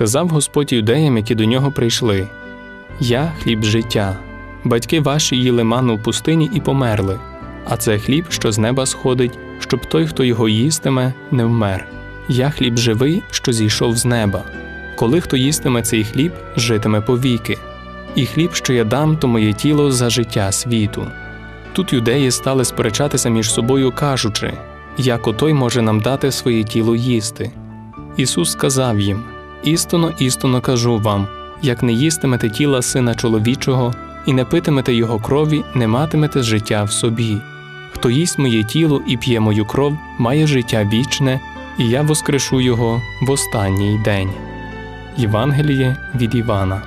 Сказав Господь юдеям, які до нього прийшли: Я хліб життя. Батьки ваші їли ману в пустині і померли, а це хліб, що з неба сходить, щоб той, хто його їстиме, не вмер. Я хліб живий, що зійшов з неба. Коли хто їстиме цей хліб, житиме повіки. І хліб, що я дам, то моє тіло за життя світу. Тут юдеї стали сперечатися між собою, кажучи, як отой може нам дати своє тіло їсти. Ісус сказав їм: Істинно, істинно кажу вам, як не їстимете тіла сина чоловічого і не питимете його крові, не матимете життя в собі. Хто їсть моє тіло і п'є мою кров, має життя вічне, і я воскрешу його в останній день. Євангеліє від Івана.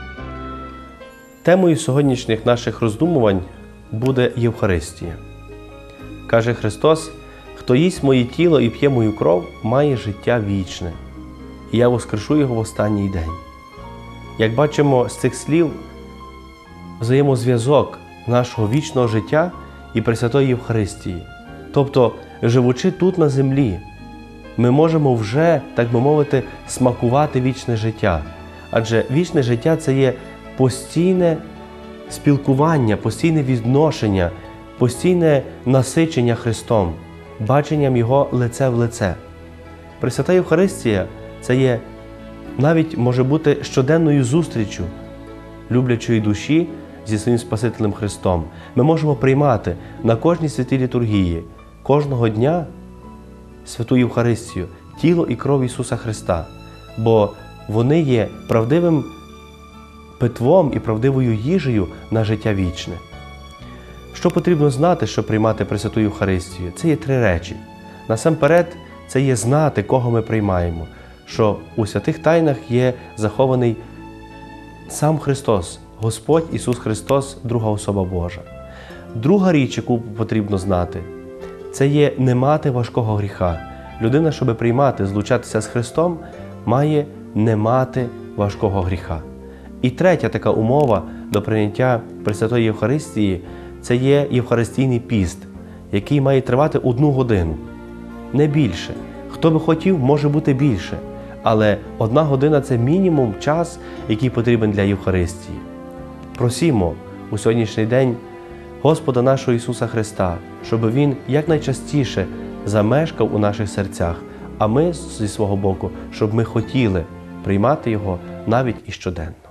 Темою сьогоднішніх наших роздумувань буде Євхаристія. Каже Христос: хто їсть моє тіло і п'є мою кров, має життя вічне, і я воскрешу його в останній день. Як бачимо з цих слів, взаємозв'язок нашого вічного життя і Пресвятої Євхаристії. Тобто, живучи тут на землі, ми можемо вже, так би мовити, смакувати вічне життя. Адже вічне життя це є постійне спілкування, постійне відношення, постійне насичення Христом, баченням Його лице в лице. Пресвята Євхаристія це є навіть може бути щоденною зустрічю люблячої душі зі своїм Спасителем Христом. Ми можемо приймати на кожній святій літургії кожного дня святу Євхаристію, тіло і кров Ісуса Христа, бо вони є правдивим питвом і правдивою їжею на життя вічне. Що потрібно знати, щоб приймати Пресвяту Євхаристію? Це є три речі. Насамперед, це є знати, кого ми приймаємо, що у святих тайнах є захований сам Христос, Господь Ісус Христос, друга особа Божа. Друга річ, яку потрібно знати, це є не мати важкого гріха. Людина, щоб приймати, злучатися з Христом, має не мати важкого гріха. І третя така умова до прийняття Пресвятої Євхаристії це є Євхаристійний піст, який має тривати одну годину, не більше. Хто би хотів, може бути більше. Але одна година це мінімум час, який потрібен для Євхаристії. Просімо у сьогоднішній день Господа нашого Ісуса Христа, щоб Він якнайчастіше замешкав у наших серцях, а ми зі свого боку, щоб ми хотіли приймати Його навіть і щоденно.